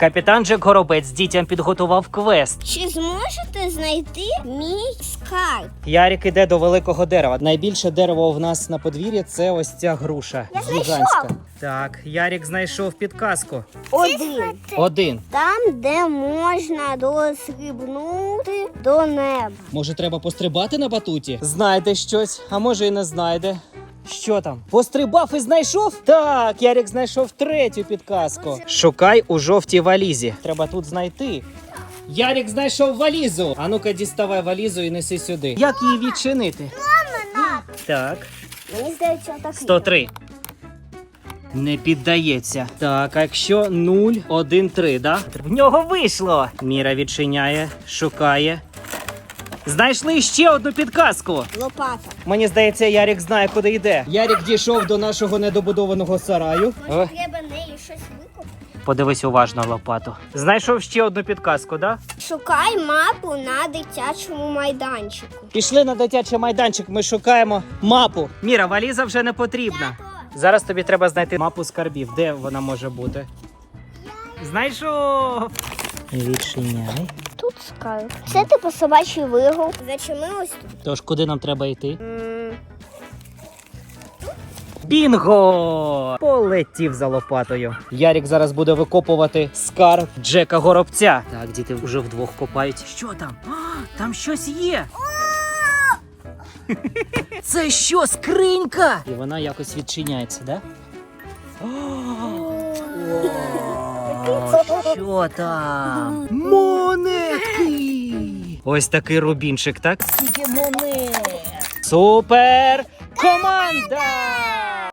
Капітан Джек Горобець дітям підготував квест. Чи зможете знайти мій скарб? Ярік іде до великого дерева. Найбільше дерево в нас на подвір'ї це ось ця груша. Я знайшов. Так, Ярік знайшов підказку. Один. Один. Там, де можна досрібнути до неба. Може, треба пострибати на батуті? Знайде щось, а може і не знайде. Що там? Пострибав і знайшов? Так, Ярік знайшов третю підказку. Шукай у жовтій валізі. Треба тут знайти. Ярік знайшов валізу. А ну-ка, діставай валізу і неси сюди. Як її відчинити? Так, Мені здається, так. 103. Не піддається. Так, а якщо 0, 1, 3, да? В нього вийшло. Міра відчиняє, шукає. Знайшли ще одну підказку. Лопата. Мені здається, Ярік знає, куди йде. Ярік дійшов до нашого недобудованого сараю. Може, треба нею щось викопати? Подивись уважно лопату. Знайшов ще одну підказку, да? Шукай мапу на дитячому майданчику. Пішли на дитячий майданчик, ми шукаємо мапу. Міра, валіза вже не потрібна. Зараз тобі треба знайти мапу скарбів. Де вона може бути? Знайшов! Відчиняй. Тут скарб. Це типу собачий вигул. Зачеми ось тут. Тож куди нам треба йти? М, Бінго! Полетів за лопатою. Ярік зараз буде викопувати скарб Джека Горобця. Так, діти вже вдвох копають. Що там? А, там щось є. Це що, скринька? І вона якось відчиняється, да? Що там? Монетки! Ось такий рубінчик, так? Скільки монет. Супер команда!